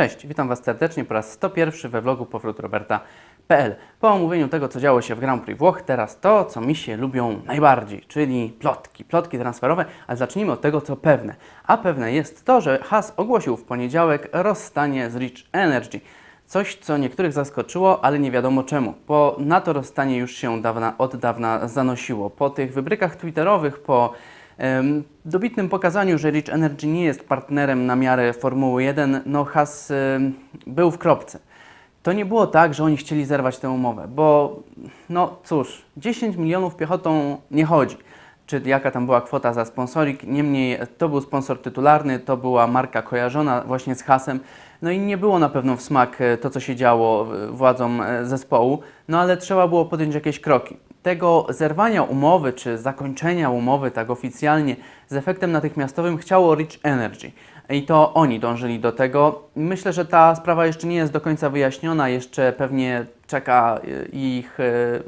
Cześć, witam Was serdecznie po raz 101 we vlogu Powrót Roberta.pl. Po omówieniu tego, co działo się w Grand Prix Włoch, teraz to, co mi się lubią najbardziej, czyli plotki, plotki transferowe, ale zacznijmy od tego, co pewne. A pewne jest to, że Haas ogłosił w poniedziałek rozstanie z Rich Energy. Coś, co niektórych zaskoczyło, ale nie wiadomo czemu, bo na to rozstanie już się dawna, od dawna zanosiło. Po tych wybrykach twitterowych, po dobitnym pokazaniu, że Rich Energy nie jest partnerem na miarę Formuły 1, no Haas em, był w kropce. To nie było tak, że oni chcieli zerwać tę umowę, bo no cóż, 10 milionów piechotą nie chodzi. Czy jaka tam była kwota za sponsoring? Niemniej to był sponsor tytularny, to była marka kojarzona właśnie z hasem. No i nie było na pewno w smak e, to, co się działo e, władzom e, zespołu, no ale trzeba było podjąć jakieś kroki. Tego zerwania umowy czy zakończenia umowy tak oficjalnie z efektem natychmiastowym chciało Rich Energy. I to oni dążyli do tego. Myślę, że ta sprawa jeszcze nie jest do końca wyjaśniona, jeszcze pewnie czeka e, ich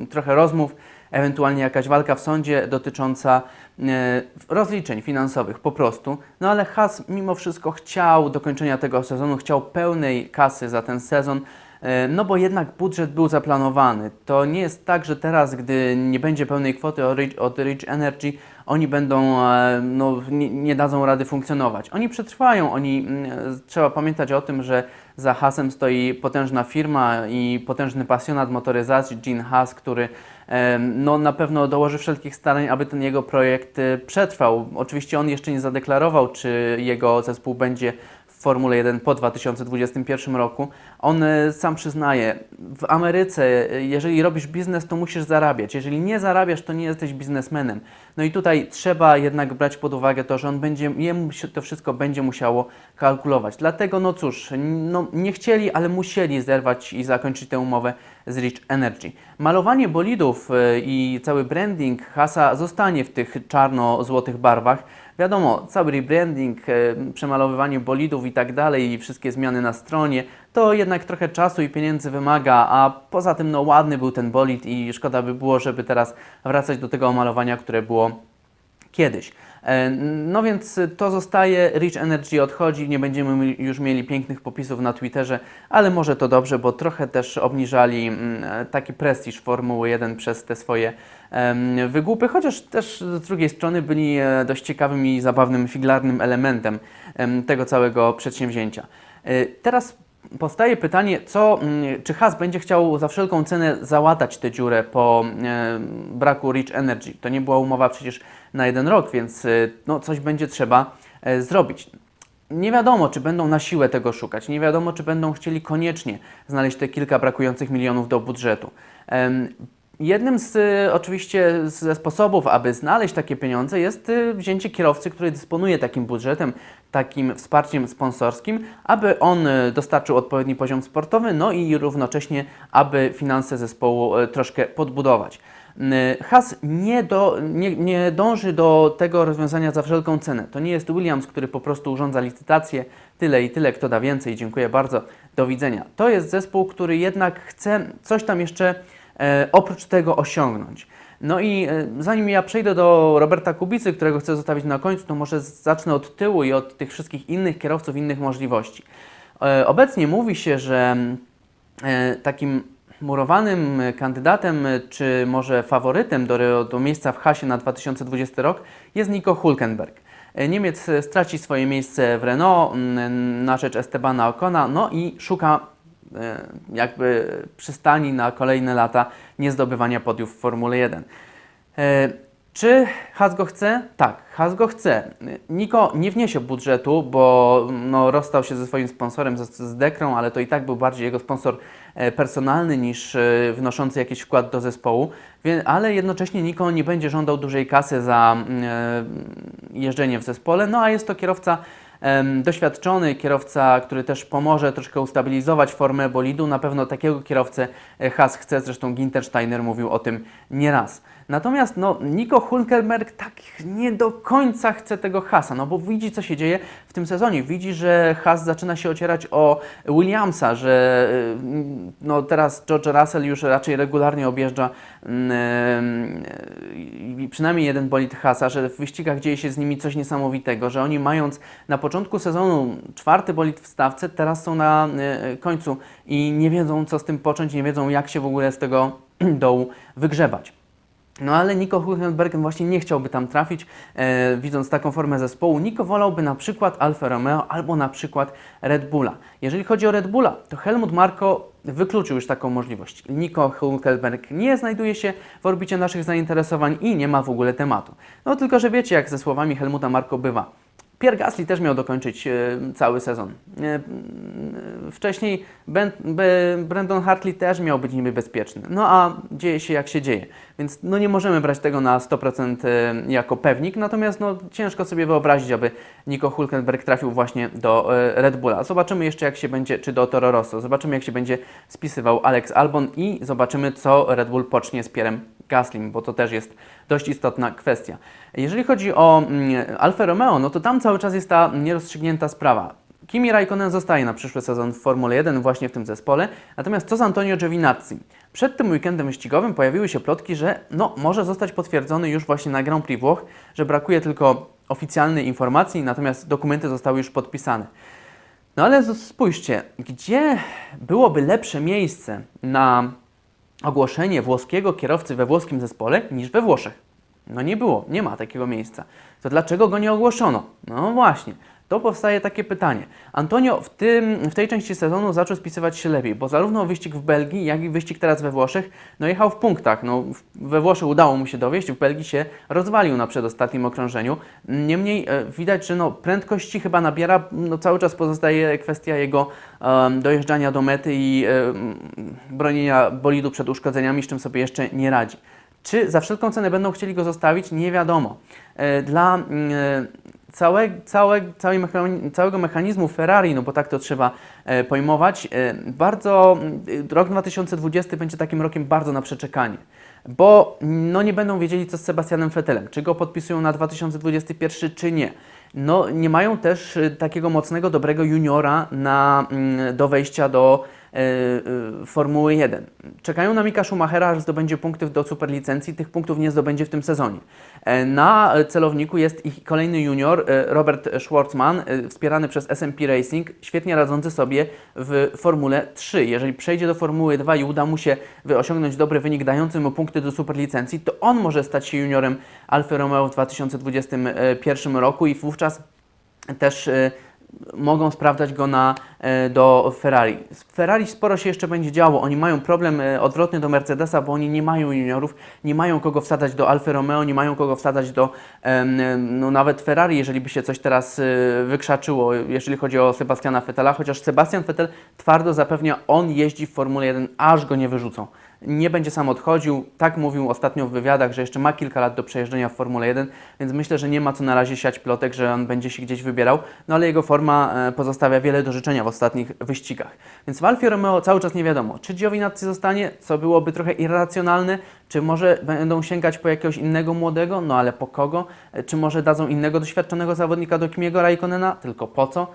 e, trochę rozmów, ewentualnie jakaś walka w sądzie dotycząca e, rozliczeń finansowych po prostu. No ale Haas mimo wszystko chciał dokończenia tego sezonu, chciał pełnej kasy za ten sezon. E, No bo jednak budżet był zaplanowany. To nie jest tak, że teraz, gdy nie będzie pełnej kwoty od Rich, Energy, oni będą, e, no, nie, dadzą rady funkcjonować. Oni przetrwają, oni, mm, trzeba pamiętać o tym, że za Hasem stoi potężna firma i potężny pasjonat motoryzacji, Gene Haas, który e, no, na pewno dołoży wszelkich starań, aby ten jego projekt przetrwał. Oczywiście on jeszcze nie zadeklarował, czy jego zespół będzie Formule 1 po 2021 roku. On e, sam przyznaje, w Ameryce, e, jeżeli robisz biznes, to musisz zarabiać. Jeżeli nie zarabiasz, to nie jesteś biznesmenem. No i tutaj trzeba jednak brać pod uwagę to, że on będzie, jemu to wszystko będzie musiało kalkulować. Dlatego, no cóż, no, nie chcieli, ale musieli zerwać i zakończyć tę umowę z Rich Energy. Malowanie bolidów e, i cały branding Hasa zostanie w tych czarno-złotych barwach. Wiadomo, cały rebranding, e, przemalowywanie bolidów i tak dalej, i wszystkie zmiany na stronie, to jednak trochę czasu i pieniędzy wymaga, a poza tym no ładny był ten bolid i szkoda by było, żeby teraz wracać do tego malowania, które było kiedyś. E, No więc to zostaje, Rich Energy odchodzi, nie będziemy już mieli pięknych popisów na Twitterze, ale może to dobrze, bo trochę też obniżali mm, taki prestiż Formuły 1 przez te swoje wygłupy, chociaż też z drugiej strony byli e, dość ciekawym i zabawnym, figlarnym elementem em, tego całego przedsięwzięcia. E, Teraz powstaje pytanie, co, mm, czy Haas będzie chciał za wszelką cenę załatać tę dziurę po e, braku Rich Energy. To nie była umowa przecież na jeden rok, więc e, no, coś będzie trzeba e, zrobić. Nie wiadomo, czy będą na siłę tego szukać. Nie wiadomo, czy będą chcieli koniecznie znaleźć te kilka brakujących milionów do budżetu. Jednym z e, oczywiście ze sposobów, aby znaleźć takie pieniądze jest e, wzięcie kierowcy, który dysponuje takim budżetem, takim wsparciem sponsorskim, aby on e, dostarczył odpowiedni poziom sportowy, no i równocześnie, aby finanse zespołu troszkę podbudować. Haas nie, do, nie, nie dąży do tego rozwiązania za wszelką cenę. To nie jest Williams, który po prostu urządza licytację, tyle i tyle, kto da więcej, dziękuję bardzo, do widzenia. To jest zespół, który jednak chce coś tam jeszcze oprócz tego osiągnąć. No i e, zanim ja przejdę do Roberta Kubicy, którego chcę zostawić na końcu, to może zacznę od tyłu i od tych wszystkich innych kierowców, innych możliwości. E, obecnie mówi się, że e, takim murowanym kandydatem, e, czy może faworytem do, do miejsca w Hasie na 2020 rok jest Nico Hulkenberg. E, Niemiec e, straci swoje miejsce w Renault na rzecz Estebana Ocona, no i szuka e, jakby przystani na kolejne lata niezdobywania podiów w Formule 1. E, Czy Haas go chce? Tak, Haas go chce. Niko nie wniesie budżetu, bo no, rozstał się ze swoim sponsorem, z, z Dekrą, ale to i tak był bardziej jego sponsor e, personalny niż e, wnoszący jakiś wkład do zespołu, ale jednocześnie Niko nie będzie żądał dużej kasy za mm, e, jeżdżenie w zespole, no a jest to kierowca doświadczony, kierowca, który też pomoże troszkę ustabilizować formę bolidu. Na pewno takiego kierowcę e, Haas chce, zresztą Ginter Steiner mówił o tym nieraz. Natomiast no, Nico Hulkenberg tak nie do końca chce tego hasa, no bo widzi co się dzieje w tym sezonie. Widzi, że has zaczyna się ocierać o Williamsa, że y, no, teraz George Russell już raczej regularnie objeżdża mm, y, przynajmniej jeden bolid hasa, że w wyścigach dzieje się z nimi coś niesamowitego, że oni mając na początku sezonu czwarty bolid w stawce, teraz są na y, końcu i nie wiedzą co z tym począć, nie wiedzą jak się w ogóle z tego dołu wygrzebać. No ale Nico Hulkenberg właśnie nie chciałby tam trafić, e, widząc taką formę zespołu. Nico wolałby na przykład Alfa Romeo albo na przykład Red Bulla. Jeżeli chodzi o Red Bulla, to Helmut Marko wykluczył już taką możliwość. Nico Hulkenberg nie znajduje się w orbicie naszych zainteresowań i nie ma w ogóle tematu. No tylko, że wiecie, jak ze słowami Helmuta Marko bywa. Pierre Gasly też miał dokończyć e, cały sezon. E, wcześniej Brandon Hartley też miał być niby bezpieczny. No a dzieje się jak się dzieje. Więc no nie możemy brać tego na 100% e, jako pewnik, natomiast no, ciężko sobie wyobrazić, aby Nico Hulkenberg trafił właśnie do Red Bulla. Zobaczymy jeszcze jak się będzie, czy do Toro Rosso, zobaczymy jak się będzie spisywał Alex Albon i zobaczymy co Red Bull pocznie z Pierrem Gaslim, bo to też jest dość istotna kwestia. Jeżeli chodzi o mm, Alfa Romeo, no to tam cały czas jest ta nierozstrzygnięta sprawa. Kimi Raikkonen zostaje na przyszły sezon w Formule 1 właśnie w tym zespole, natomiast co z Antonio Giovinazzi? Przed tym weekendem wyścigowym pojawiły się plotki, że no, może zostać potwierdzony już właśnie na Grand Prix Włoch, że brakuje tylko oficjalnej informacji, natomiast dokumenty zostały już podpisane. No ale spójrzcie, gdzie byłoby lepsze miejsce na ogłoszenie włoskiego kierowcy we włoskim zespole niż we Włoszech? No nie było, nie ma takiego miejsca. To dlaczego go nie ogłoszono? No właśnie, to powstaje takie pytanie. Antonio w, tym, w tej części sezonu zaczął spisywać się lepiej, bo zarówno wyścig w Belgii, jak i wyścig teraz we Włoszech, no jechał w punktach. No, we Włoszech udało mu się dowieść, w Belgii się rozwalił na przedostatnim okrążeniu. Niemniej e, widać, że no, prędkości chyba nabiera, no, cały czas pozostaje kwestia jego dojeżdżania do mety i bronienia bolidu przed uszkodzeniami, z czym sobie jeszcze nie radzi. Czy za wszelką cenę będą chcieli go zostawić? Nie wiadomo. E, Dla mm, e, całe, całe, całego mechanizmu Ferrari, no bo tak to trzeba e, pojmować, e, bardzo mm, rok 2020 będzie takim rokiem bardzo na przeczekanie. Bo no, nie będą wiedzieli, co z Sebastianem Vettelem. Czy go podpisują na 2021, czy nie. No, nie mają też e, takiego mocnego, dobrego juniora na, mm, do wejścia do e, e, Formuły 1. Czekają na Mika Schumachera, aż zdobędzie punkty do superlicencji. Tych punktów nie zdobędzie w tym sezonie. E, Na celowniku jest ich kolejny junior, e, Robert Schwartzman, e, wspierany przez SMP Racing, świetnie radzący sobie w Formule 3. Jeżeli przejdzie do Formuły 2 i uda mu się osiągnąć dobry wynik dający mu punkty do superlicencji, to on może stać się juniorem Alfa Romeo w 2021 roku i wówczas też e, mogą sprawdzać go na, e, do Ferrari. Z Ferrari sporo się jeszcze będzie działo. Oni mają problem e, odwrotny do Mercedesa, bo oni nie mają juniorów, nie mają kogo wsadzać do Alfa Romeo, nie mają kogo wsadzać do no, nawet Ferrari, jeżeli by się coś teraz e, wykrzaczyło, jeżeli chodzi o Sebastiana Vettela, chociaż Sebastian Vettel twardo zapewnia, on jeździ w Formule 1, aż go nie wyrzucą nie będzie sam odchodził. Tak mówił ostatnio w wywiadach, że jeszcze ma kilka lat do przejeżdżenia w Formule 1, więc myślę, że nie ma co na razie siać plotek, że on będzie się gdzieś wybierał, no ale jego forma e, pozostawia wiele do życzenia w ostatnich wyścigach. Więc w Alfie Romeo cały czas nie wiadomo, czy Giovinazzi zostanie, co byłoby trochę irracjonalne, czy może będą sięgać po jakiegoś innego młodego, no ale po kogo? E, Czy może dadzą innego doświadczonego zawodnika do Kimiego Raikkonena? Tylko po co?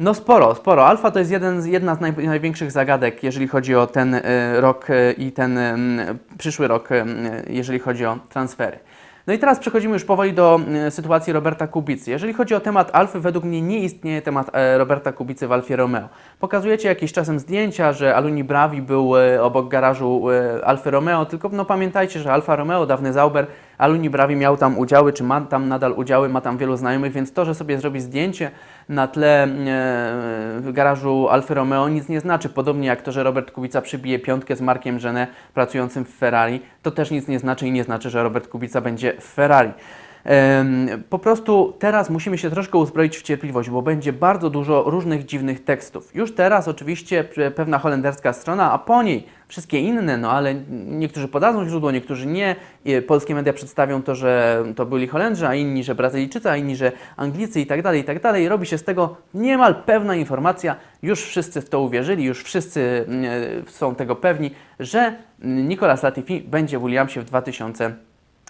No sporo, sporo. Alfa to jest jeden jedna z naj, największych zagadek, jeżeli chodzi o ten e, rok e, i ten m, przyszły rok, e, jeżeli chodzi o transfery. No i teraz przechodzimy już powoli do e, sytuacji Roberta Kubicy. Jeżeli chodzi o temat Alfy, według mnie nie istnieje temat e, Roberta Kubicy w Alfie Romeo. Pokazujecie jakieś czasem zdjęcia, że Aluni Bravi był e, obok garażu e, Alfy Romeo, tylko no pamiętajcie, że Alfa Romeo, dawny Zauber, Aluni Bravi miał tam udziały, czy ma tam nadal udziały, ma tam wielu znajomych, więc to, że sobie zrobi zdjęcie na tle e, garażu Alfy Romeo nic nie znaczy. Podobnie jak to, że Robert Kubica przybije piątkę z Markiem Żenę pracującym w Ferrari, to też nic nie znaczy i nie znaczy, że Robert Kubica będzie w Ferrari. Po prostu teraz musimy się troszkę uzbroić w cierpliwość, bo będzie bardzo dużo różnych dziwnych tekstów. Już teraz oczywiście pe- pewna holenderska strona, a po niej wszystkie inne, no ale niektórzy podadzą źródło, niektórzy nie. I Polskie media przedstawią to, że to byli Holendrzy, a inni, że Brazylijczycy, a inni, że Anglicy i tak dalej, i tak dalej. Robi się z tego niemal pewna informacja. Już wszyscy w to uwierzyli, już wszyscy mm, e, są tego pewni, że mm, Nicolas Latifi będzie w Williamsie w 2000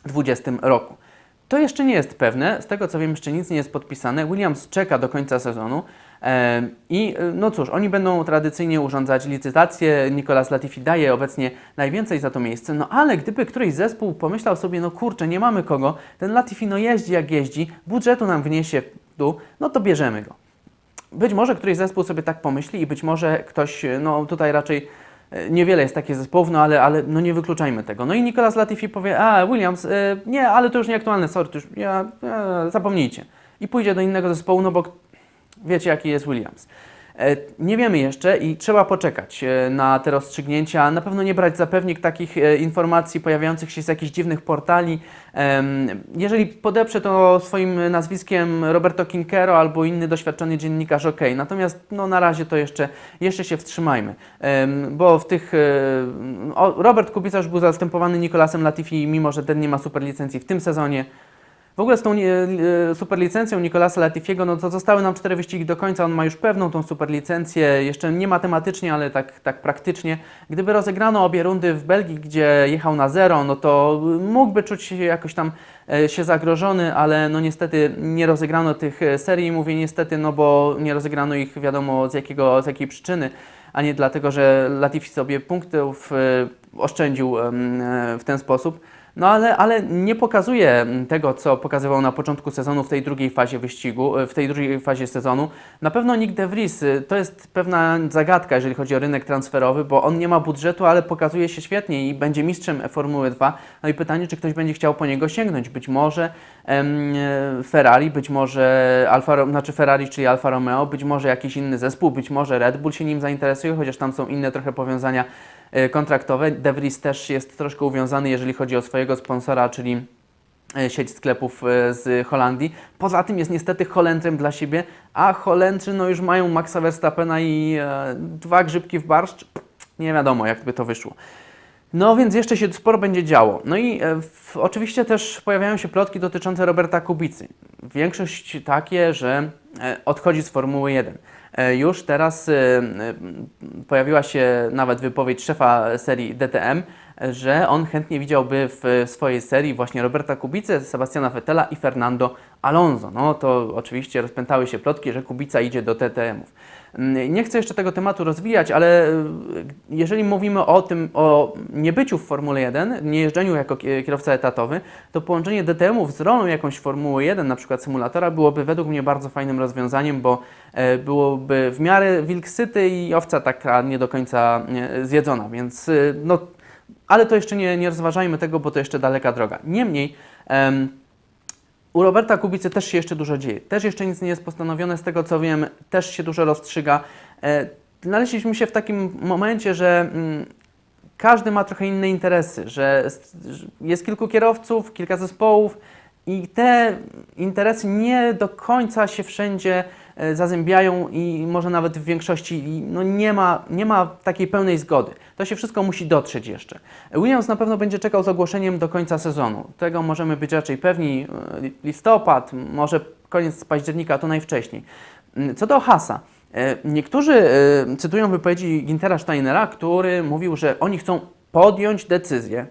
2020 roku. To jeszcze nie jest pewne, z tego co wiem, jeszcze nic nie jest podpisane. Williams czeka do końca sezonu i e, no cóż, oni będą tradycyjnie urządzać licytacje. Nicolas Latifi daje obecnie najwięcej za to miejsce, no ale gdyby któryś zespół pomyślał sobie, no kurczę, nie mamy kogo, ten Latifi no jeździ jak jeździ, budżetu nam wniesie w dół, no to bierzemy go. Być może któryś zespół sobie tak pomyśli i być może ktoś, no tutaj raczej niewiele jest takich zespołów, no ale, ale no nie wykluczajmy tego. No i Nicolas Latifi powie, a Williams, e, nie, ale to już nieaktualne, sorry, to już ja, e, zapomnijcie. I pójdzie do innego zespołu, no bo wiecie jaki jest Williams. E, Nie wiemy jeszcze i trzeba poczekać e, na te rozstrzygnięcia. Na pewno nie brać za pewnik takich e, informacji pojawiających się z jakichś dziwnych portali. Jeżeli podeprze to swoim nazwiskiem Roberto Quincero albo inny doświadczony dziennikarz, ok. Natomiast no, na razie to jeszcze, jeszcze się wstrzymajmy, bo w tych. Robert Kubica już był zastępowany Nicolasem Latifi, mimo że ten nie ma superlicencji w tym sezonie. W ogóle z tą e, e, superlicencją Nicolasa Latifiego, no to zostały nam cztery wyścigi do końca, on ma już pewną tą superlicencję, jeszcze nie matematycznie, ale tak, tak praktycznie. Gdyby rozegrano obie rundy w Belgii, gdzie jechał na zero, no to mógłby czuć się jakoś tam e, się zagrożony, ale no niestety nie rozegrano tych serii, mówię niestety, no bo nie rozegrano ich wiadomo z, jakiego, z jakiej przyczyny, a nie dlatego, że Latifi sobie punktów oszczędził w ten sposób. No ale, ale nie pokazuje tego, co pokazywał na początku sezonu w tej drugiej fazie wyścigu, w tej drugiej fazie sezonu. Na pewno Nick De Vries y, to jest pewna zagadka, jeżeli chodzi o rynek transferowy, bo on nie ma budżetu, ale pokazuje się świetnie i będzie mistrzem Formuły 2. No i pytanie, czy ktoś będzie chciał po niego sięgnąć. Być może em, e, Ferrari, być może Alfa, znaczy Ferrari, czyli Alfa Romeo, być może jakiś inny zespół, być może Red Bull się nim zainteresuje, chociaż tam są inne trochę powiązania kontraktowe. De Vries też jest troszkę uwiązany, jeżeli chodzi o swojego sponsora, czyli e, sieć sklepów e, z Holandii. Poza tym jest niestety Holendrem dla siebie, a Holendrzy no już mają Maxa Verstappena i e, dwa grzybki w barszcz. Nie wiadomo, jak by to wyszło. No więc jeszcze się sporo będzie działo. No i e, w, oczywiście też pojawiają się plotki dotyczące Roberta Kubicy. Większość takie, że e, odchodzi z Formuły 1. E, już teraz e, e, pojawiła się nawet wypowiedź szefa serii DTM, że on chętnie widziałby w swojej serii właśnie Roberta Kubicę, Sebastiana Vettela i Fernando Alonso. No to oczywiście rozpętały się plotki, że Kubica idzie do DTM-ów. Mm, Nie chcę jeszcze tego tematu rozwijać, ale e, jeżeli mówimy o tym, o niebyciu w Formule 1, nie jeżdżeniu jako ki- kierowca etatowy, to połączenie DTM-ów z rolą jakąś Formuły 1, na przykład symulatora, byłoby według mnie bardzo fajnym rozwiązaniem, bo e, byłoby w miarę wilk syty i owca taka nie do końca e, zjedzona, więc e, no, ale to jeszcze nie, nie rozważajmy tego, bo to jeszcze daleka droga. Niemniej, em, u Roberta Kubicy też się jeszcze dużo dzieje. Też jeszcze nic nie jest postanowione, z tego co wiem, też się dużo rozstrzyga. E, Znaleźliśmy się w takim momencie, że mm, każdy ma trochę inne interesy, że jest kilku kierowców, kilka zespołów i te interesy nie do końca się wszędzie zazębiają i może nawet w większości no nie, ma, nie ma takiej pełnej zgody. To się wszystko musi dotrzeć jeszcze. Williams na pewno będzie czekał z ogłoszeniem do końca sezonu. Tego możemy być raczej pewni. e, Listopad, może koniec października, to najwcześniej. Mm, Co do Hasa. E, Niektórzy e, cytują wypowiedzi Gintera Steinera, który mówił, że oni chcą podjąć decyzję,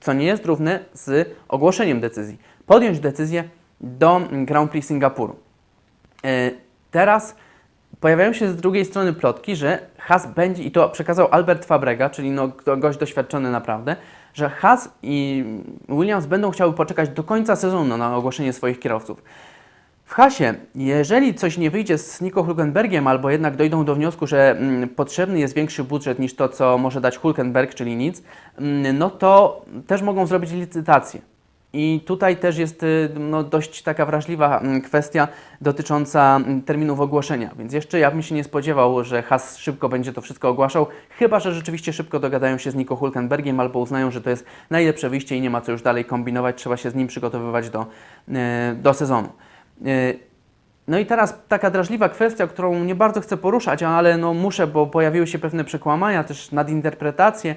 co nie jest równe z ogłoszeniem decyzji. Podjąć decyzję do Grand Prix Singapuru. Teraz pojawiają się z drugiej strony plotki, że Haas będzie, i to przekazał Albert Fabrega, czyli no, gość doświadczony naprawdę, że Haas i Williams będą chciały poczekać do końca sezonu na ogłoszenie swoich kierowców. W Hasie, jeżeli coś nie wyjdzie z Nico Hulkenbergiem, albo jednak dojdą do wniosku, że mm, potrzebny jest większy budżet niż to, co może dać Hulkenberg, czyli nic, mm, no to też mogą zrobić licytację. I tutaj też jest y, no, dość taka wrażliwa mm, kwestia dotycząca mm, terminów ogłoszenia. Więc jeszcze ja bym się nie spodziewał, że Haas szybko będzie to wszystko ogłaszał, chyba że rzeczywiście szybko dogadają się z Nico Hulkenbergiem albo uznają, że to jest najlepsze wyjście i nie ma co już dalej kombinować, trzeba się z nim przygotowywać do, y, do sezonu. Y, no i teraz taka drażliwa kwestia, którą nie bardzo chcę poruszać, ale no muszę, bo pojawiły się pewne przekłamania, też nadinterpretacje.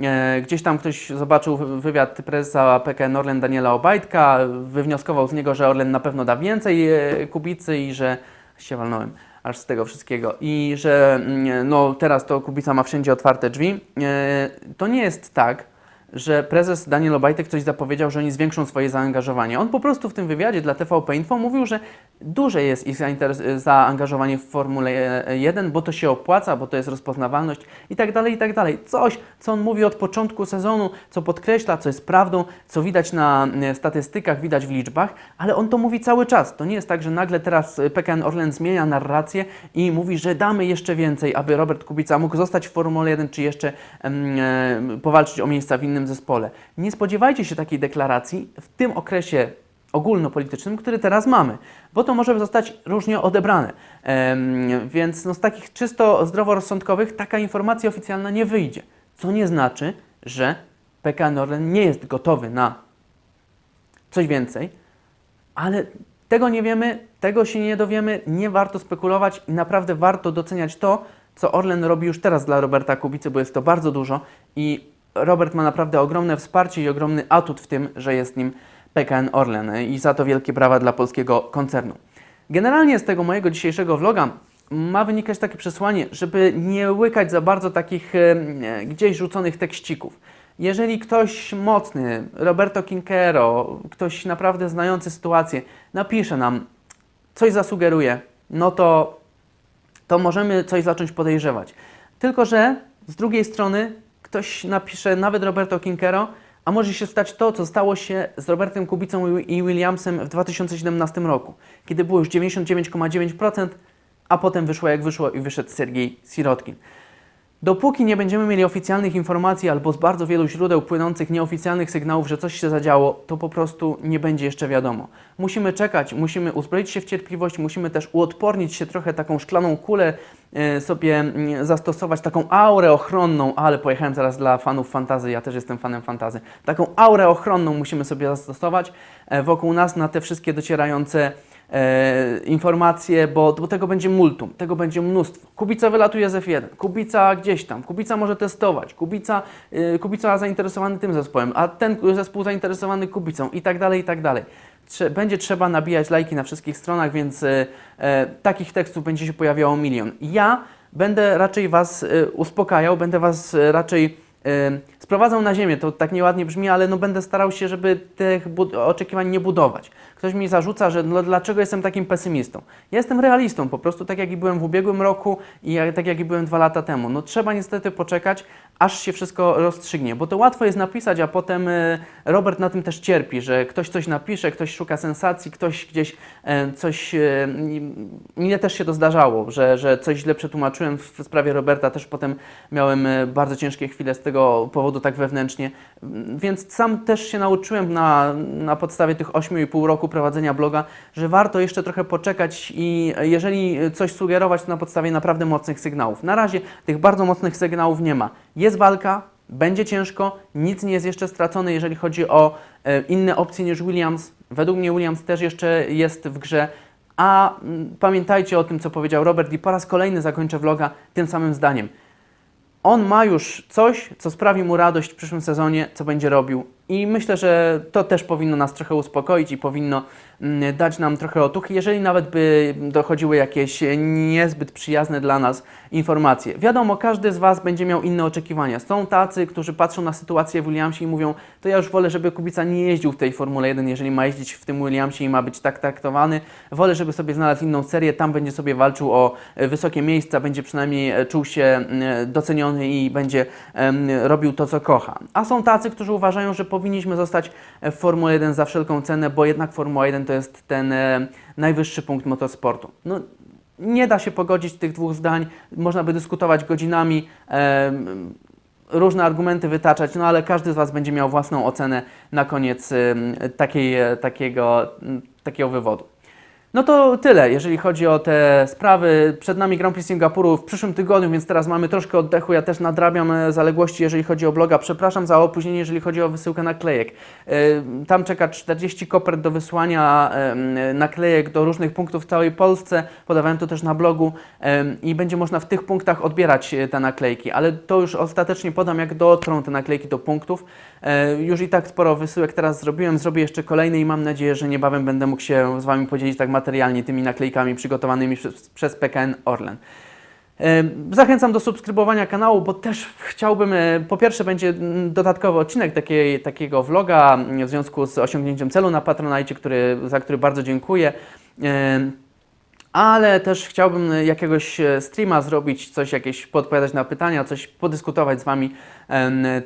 E, Gdzieś tam ktoś zobaczył wy- wywiad prezesa PKN Orlen Daniela Obajtka, wywnioskował z niego, że Orlen na pewno da więcej e, Kubicy i że się walnąłem aż z tego wszystkiego i że mm, no teraz to Kubica ma wszędzie otwarte drzwi. E, To nie jest tak, że prezes Daniel Obajtek coś zapowiedział, że oni zwiększą swoje zaangażowanie. On po prostu w tym wywiadzie dla TVP Info mówił, że duże jest ich zaangażowanie w Formule 1, bo to się opłaca, bo to jest rozpoznawalność i tak dalej, i tak dalej. Coś, co on mówi od początku sezonu, co podkreśla, co jest prawdą, co widać na e, statystykach, widać w liczbach, ale on to mówi cały czas. To nie jest tak, że nagle teraz e, PKN Orlen zmienia narrację i mówi, że damy jeszcze więcej, aby Robert Kubica mógł zostać w Formule 1, czy jeszcze e, powalczyć o miejsca w innym zespole. Nie spodziewajcie się takiej deklaracji w tym okresie ogólnopolitycznym, który teraz mamy, bo to może zostać różnie odebrane. Em, więc no, z takich czysto zdroworozsądkowych taka informacja oficjalna nie wyjdzie. Co nie znaczy, że PKN Orlen nie jest gotowy na coś więcej, ale tego nie wiemy, tego się nie dowiemy, nie warto spekulować i naprawdę warto doceniać to, co Orlen robi już teraz dla Roberta Kubicy, bo jest to bardzo dużo i Robert ma naprawdę ogromne wsparcie i ogromny atut w tym, że jest nim PKN Orlen i za to wielkie brawa dla polskiego koncernu. Generalnie z tego mojego dzisiejszego vloga ma wynikać takie przesłanie, żeby nie łykać za bardzo takich e, gdzieś rzuconych tekścików. Jeżeli ktoś mocny, Roberto Quinkero, ktoś naprawdę znający sytuację, napisze nam, coś zasugeruje, no to, to możemy coś zacząć podejrzewać. Tylko, że z drugiej strony ktoś napisze, nawet Roberto Quinkero, a może się stać to, co stało się z Robertem Kubicą i Williamsem w 2017 roku, kiedy było już 99,9%, a potem wyszło jak wyszło i wyszedł Sergiej Sirotkin. Dopóki nie będziemy mieli oficjalnych informacji albo z bardzo wielu źródeł płynących nieoficjalnych sygnałów, że coś się zadziało, to po prostu nie będzie jeszcze wiadomo. Musimy czekać, musimy uzbroić się w cierpliwość, musimy też uodpornić się trochę taką szklaną kulę e, sobie mm, zastosować, taką aurę ochronną, ale pojechałem zaraz dla fanów fantazy, ja też jestem fanem fantazy. Taką aurę ochronną musimy sobie zastosować e, wokół nas na te wszystkie docierające e, informacje, bo, bo tego będzie multum, tego będzie mnóstwo. Kubica wylatuje z F1, Kubica gdzieś tam, Kubica może testować, Kubica, e, Kubica zainteresowany tym zespołem, a ten zespół zainteresowany Kubicą i tak dalej, i tak dalej. Będzie trzeba nabijać lajki na wszystkich stronach, więc e, e, takich tekstów będzie się pojawiało milion. Ja będę raczej Was e, uspokajał, będę Was e, raczej e, sprowadzał na ziemię, to tak nieładnie brzmi, ale no będę starał się, żeby tych oczekiwań nie budować. Ktoś mi zarzuca, że no dlaczego jestem takim pesymistą. Ja jestem realistą, po prostu tak jak i byłem w ubiegłym roku i tak jak i byłem dwa lata temu. No trzeba niestety poczekać, aż się wszystko rozstrzygnie, bo to łatwo jest napisać, a potem e, Robert na tym też cierpi, że ktoś coś napisze, ktoś szuka sensacji, ktoś gdzieś e, coś... E, mnie też się to zdarzało, że, że coś źle przetłumaczyłem w sprawie Roberta, też potem miałem bardzo ciężkie chwile z tego powodu tak wewnętrznie, więc sam też się nauczyłem na, na podstawie tych 8,5 roku prowadzenia bloga, że warto jeszcze trochę poczekać i jeżeli coś sugerować, to na podstawie naprawdę mocnych sygnałów. Na razie tych bardzo mocnych sygnałów nie ma. Jest walka, będzie ciężko, nic nie jest jeszcze stracone, jeżeli chodzi o e, inne opcje niż Williams. Według mnie Williams też jeszcze jest w grze, a mm, pamiętajcie o tym, co powiedział Robert i po raz kolejny zakończę vloga tym samym zdaniem. On ma już coś, co sprawi mu radość w przyszłym sezonie, co będzie robił. I myślę, że to też powinno nas trochę uspokoić i powinno mm, dać nam trochę otuchy, jeżeli nawet by dochodziły jakieś niezbyt przyjazne dla nas informacje. Wiadomo, każdy z Was będzie miał inne oczekiwania. Są tacy, którzy patrzą na sytuację w Williamsie i mówią, to ja już wolę, żeby Kubica nie jeździł w tej Formule 1, jeżeli ma jeździć w tym Williamsie i ma być tak traktowany. Wolę, żeby sobie znalazł inną serię, tam będzie sobie walczył o wysokie miejsca, będzie przynajmniej e, czuł się e, doceniony i będzie robił to, co kocha. A są tacy, którzy uważają, że powinniśmy zostać w Formule 1 za wszelką cenę, bo jednak Formuła 1 to jest ten e, najwyższy punkt motorsportu. No, nie da się pogodzić tych dwóch zdań, można by dyskutować godzinami, em, różne argumenty wytaczać, no ale każdy z Was będzie miał własną ocenę na koniec takiej, e, takiego, takiego wywodu. No to tyle, jeżeli chodzi o te sprawy. Przed nami Grand Prix Singapuru w przyszłym tygodniu, więc teraz mamy troszkę oddechu. Ja też nadrabiam e, zaległości, jeżeli chodzi o bloga. Przepraszam za opóźnienie, jeżeli chodzi o wysyłkę naklejek. E, Tam czeka 40 kopert do wysłania em, naklejek do różnych punktów w całej Polsce. Podawałem to też na blogu i będzie można w tych punktach odbierać e, te naklejki, ale to już ostatecznie podam, jak dotrą te naklejki do punktów. E, Już i tak sporo wysyłek teraz zrobiłem, zrobię jeszcze kolejne i mam nadzieję, że niebawem będę mógł się z Wami podzielić tak materialnie tymi naklejkami przygotowanymi przez, przez PKN Orlen. Zachęcam do subskrybowania kanału, bo też chciałbym, e, po pierwsze będzie dodatkowy odcinek takiego vloga w związku z osiągnięciem celu na Patronite, który, za który bardzo dziękuję. E, ale też chciałbym jakiegoś e, streama zrobić, coś jakieś podpowiadać na pytania, coś podyskutować z Wami.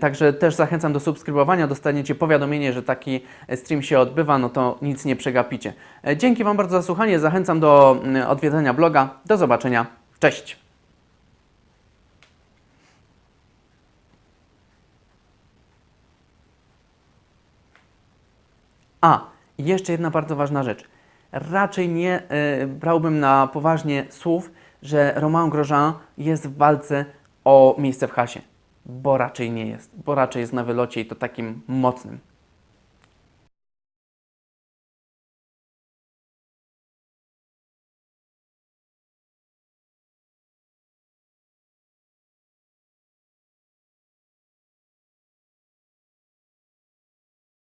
Także też zachęcam do subskrybowania, dostaniecie powiadomienie, że taki stream się odbywa, no to nic nie przegapicie. E, Dzięki Wam bardzo za słuchanie, zachęcam do mm, odwiedzenia bloga. Do zobaczenia, cześć! A, jeszcze jedna bardzo ważna rzecz. Raczej nie e, brałbym na poważnie słów, że Romain Grosjean jest w walce o miejsce w hasie. Bo raczej nie jest. Bo raczej jest na wylocie i to takim mocnym.